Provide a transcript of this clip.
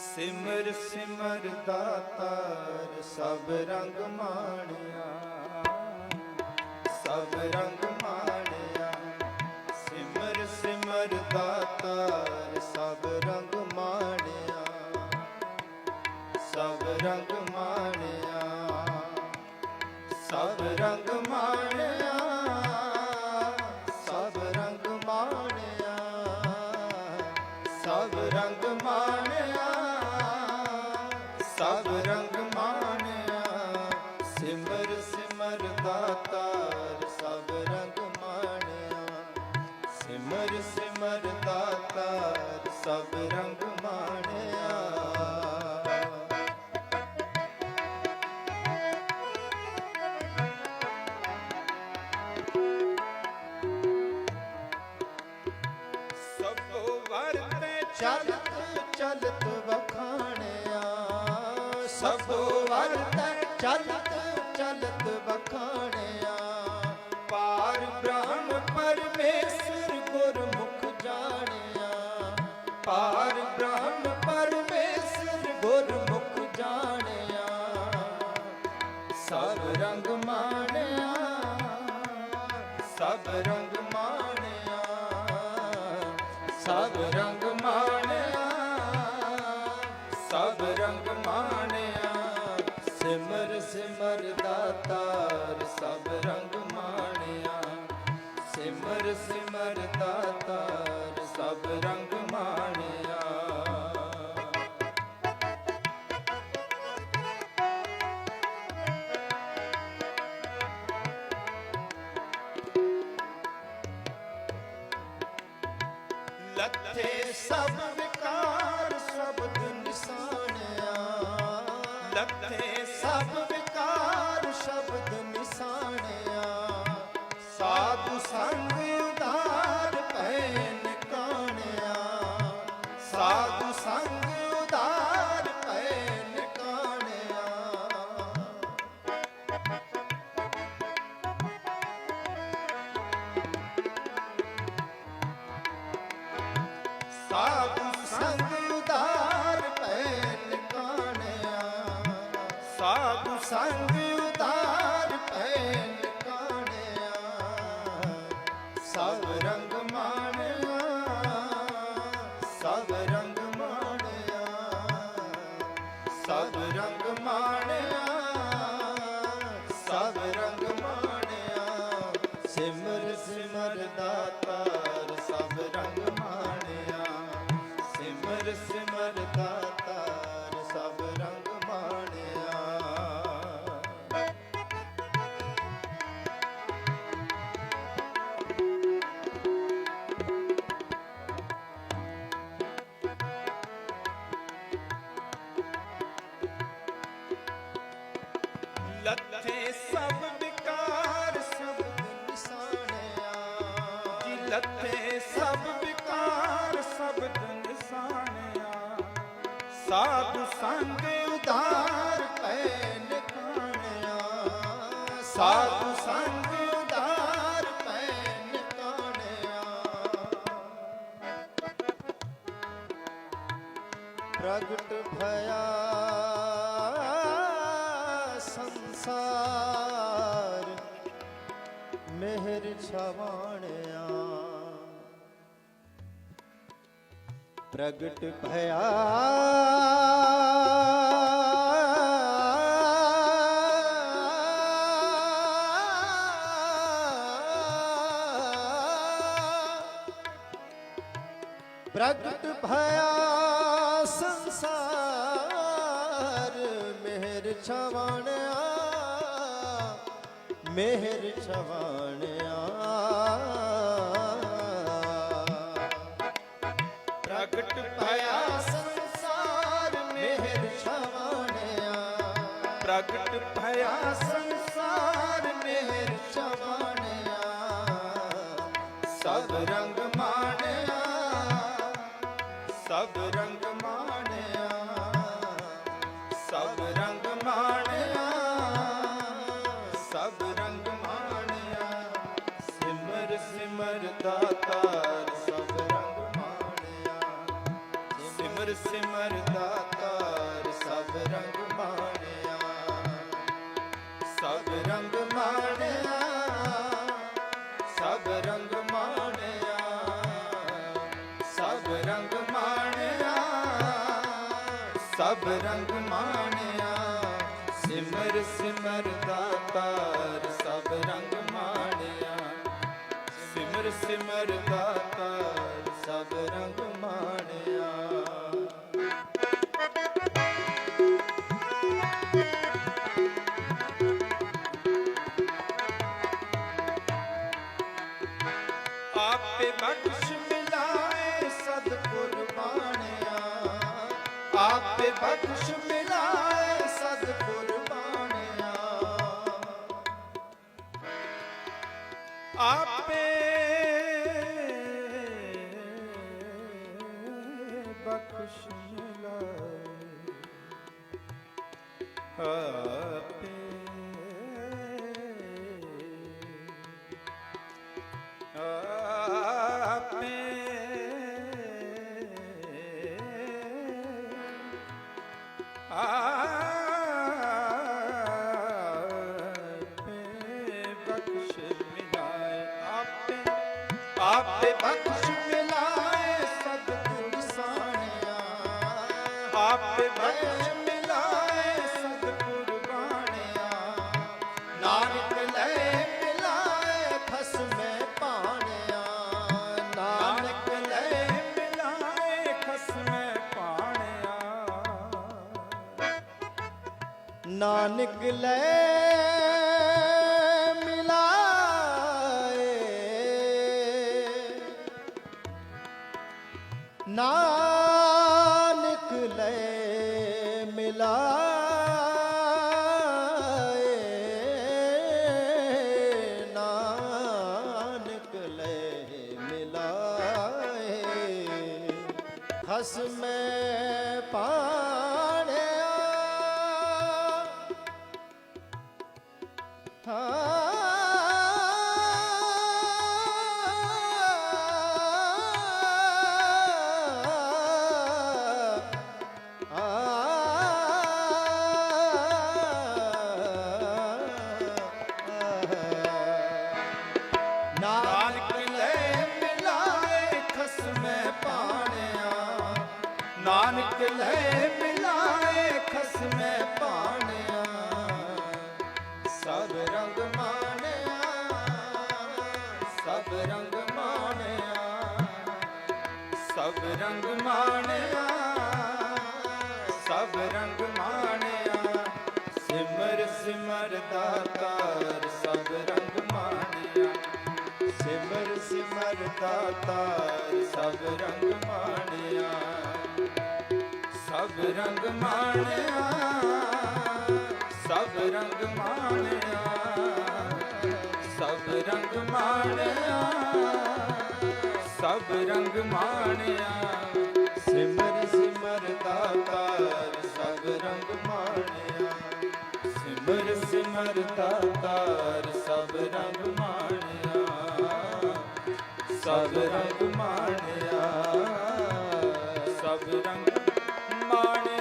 ਸਿਮਰ ਸਿਮਰ ਦਾਤਾਰ ਸਭ ਰੰਗ ਮਾਣਿਆ। ਸਭ ਰੰਗ ਮਾਣਿਆ। ਸਿਮਰ ਸਿਮਰ ਦਾਤਾਰ ਸਭ ਰੰਗ ਮਾਣਿਆ। ਸਭ ਰੰਗ ਮਾਣਿਆ। ਸਭ ਰੰਗ ਮਾਣਿਆ। ਚਲਤ ਚਲਤ ਵਖਾਣਿਆ। ਸਭ ਵਰਤੇ ਚਲਤ ਚਲਤ ਵਖਾਣਿਆ। ਪਾਰ ਬ੍ਰਹਮ ਪਰਮੇਸ਼ਰ ਗੁਰਮੁਖ ਜਾਣਿਆ। ਪਾਰ ਬ੍ਰਹਮ ਪਰਮੇਸ਼ਰ ਗੁਰਮੁਖ ਜਾਣਿਆ। ਸਭ ਰੰਗ ਮਾਣਿਆ। ਸਭ ਰੰਗ ਮਾਣਿਆ। ਸਭ ਰੰਗ ਸਿਮਰ ਸਿਮਰ ਦਾਤਾਰ ਸਭ ਰੰਗ ਮਾਣਿਆ। ਲੱਥੇ ਸਭ ਵਿਕਾਰ ਸ਼ਬਦ ਨਿਸ਼ਾਨਿਆ ਲੱਥੇ ਸਾਧੂ ਸੰਗ ਉਧਾਰ ਭੈ ਨਿਕਾਣਿਆ। ਸਾਧੂ ਸੰਗ ਉਧਾਰ ਭੈ ਨਿਕਾਣਿਆ। ਸਾਧੂ ਸੰਗ ਰੰਗ ਮਾਣਿਆ ਪ੍ਰਗਟ ਭਇਆ ਸੰਸਾਰ ਮਿਹਰ ਛਵਾਣਿਆ। ਪ੍ਰਗਟ ਭਇਆ ਪ੍ਰਗਟ ਭਇਆ ਸਾਰ ਮਿਹਰ ਛਵਾਣਿਆ ਮਿਹਰ ਛਵਾਣਿਆ। ਪ੍ਰਗਟ ਭਇਆ ਸੰਸਾਰ ਮਿਹਰ ਛਵਾਣਿਆ। ਪ੍ਰਗਟ ਭਇਆ ਸਭ ਰੰਗ ਮਾਣਿਆ ਸਿਮਰ ਸਿਮਰ ਦਾਤਾਰ ਸਭ ਰੰਗ ਮਾਣਿਆ। ਸਿਮਰ ਸਿਮਰ ਦਾਤਾਰ ਸਭ ਰੰਗ ਆਪੇ ਬਖਸ਼ ਮਿਲਾਏ ਆਪੇ ਨਾਨਕ ਲੈ ਮਿਲਾਏ। ਖਸਮੇ ਹਸਮੈ ਪਾਣਿਆ ਨਾਨਕ ਲੈ ਮਿਲਾਏ ਖਸਮੈ ਪਾਣਿਆ, ਸਭ ਰੰਗ ਮਾਣਿਆ, ਸਭ ਰੰਗ ਮਾਣਿਆ, ਸਭ ਰੰਗ ਮਾਣਿਆ, ਸਭ ਰੰਗ ਮਾਣਿਆ, ਸਿਮਰ ਸਿਮਰ ਦਾਤਾਰ ਸਭ ਰੰਗ ਮਾਣਿਆ, ਸਿਮਰ ਸਿਮਰ ਦਾਤਾਰ ਸਭ ਰੰਗ ਰੰਗ ਮਾਣਿਆ ਸਭ ਰੰਗ ਮਾਣਿਆ ਸਭ ਰੰਗ ਮਾਣਿਆ ਸਭ ਰੰਗ ਮਾਣਿਆ ਸਿਮਰ ਸਿਮਰ ਦਾਤਾਰ ਸਭ ਰੰਗ ਮਾਣਿਆ ਸਿਮਰ ਸਿਮਰ ਦਾਤਾਰ ਸਭ ਰੰਗ ਮਾਣਿਆ ਸਭ ਰੰਗ ਮਾਣਿਆ ਸਭ ਰੰਗ காண